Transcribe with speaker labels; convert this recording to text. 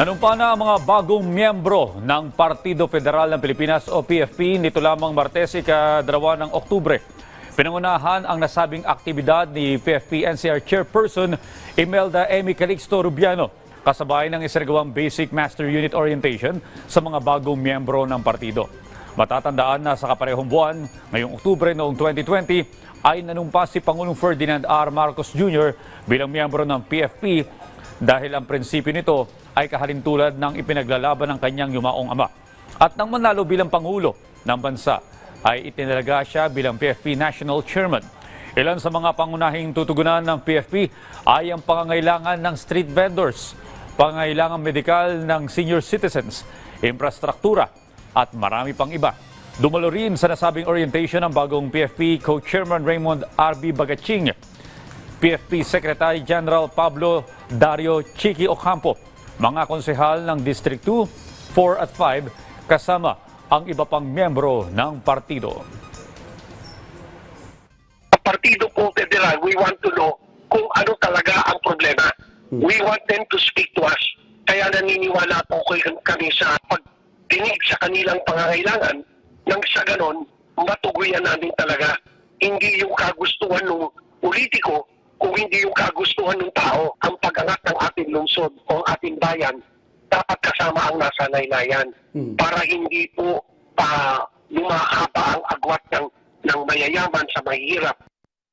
Speaker 1: Nanumpa na ang mga bagong miyembro ng Partido Federal ng Pilipinas o PFP nito lamang Martes ikadalawa ng Oktubre. Pinangunahan ang nasabing aktibidad ni PFP NCR Chairperson Imelda Amy Calixto Rubiano kasabay ng isaragawang Basic Master Unit Orientation sa mga bagong miyembro ng partido. Matatandaan na sa kaparehong buwan, ngayong Oktubre noong 2020, ay nanumpa si Pangulong Ferdinand R. Marcos Jr. bilang miyembro ng PFP dahil ang prinsipyo nito ay kahalintulad ng ipinaglalaban ng kanyang yumaong ama. At nang manalo bilang Pangulo ng bansa, ay itinalaga siya bilang PFP National Chairman. Ilan sa mga pangunahing tutugunan ng PFP ay ang pangangailangan ng street vendors, pangangailangan medikal ng senior citizens, infrastruktura at marami pang iba. Dumalo rin sa nasabing orientation ng bagong PFP Co-Chairman Raymond R.B. Bagaching, PFP Secretary General Pablo Dario Chiqui Ocampo, mga konsehal ng District 2, 4 at 5 kasama ang iba pang miyembro ng partido.
Speaker 2: Partido po Federal, we want to know kung ano talaga ang problema. We want them to speak to us. Kaya naniniwala po kami sa pagdinig sa kanilang pangangailangan nang sa ganon, matuguyan namin talaga. Hindi yung kagustuhan ng politiko, hindi yung kagustuhan ng tao, ang pag-angat ng ating lungsod o ang ating bayan, dapat kasama ang nasa laylayan para hindi po pa lumahaba ang agwat ng, ng mayayaman sa mahirap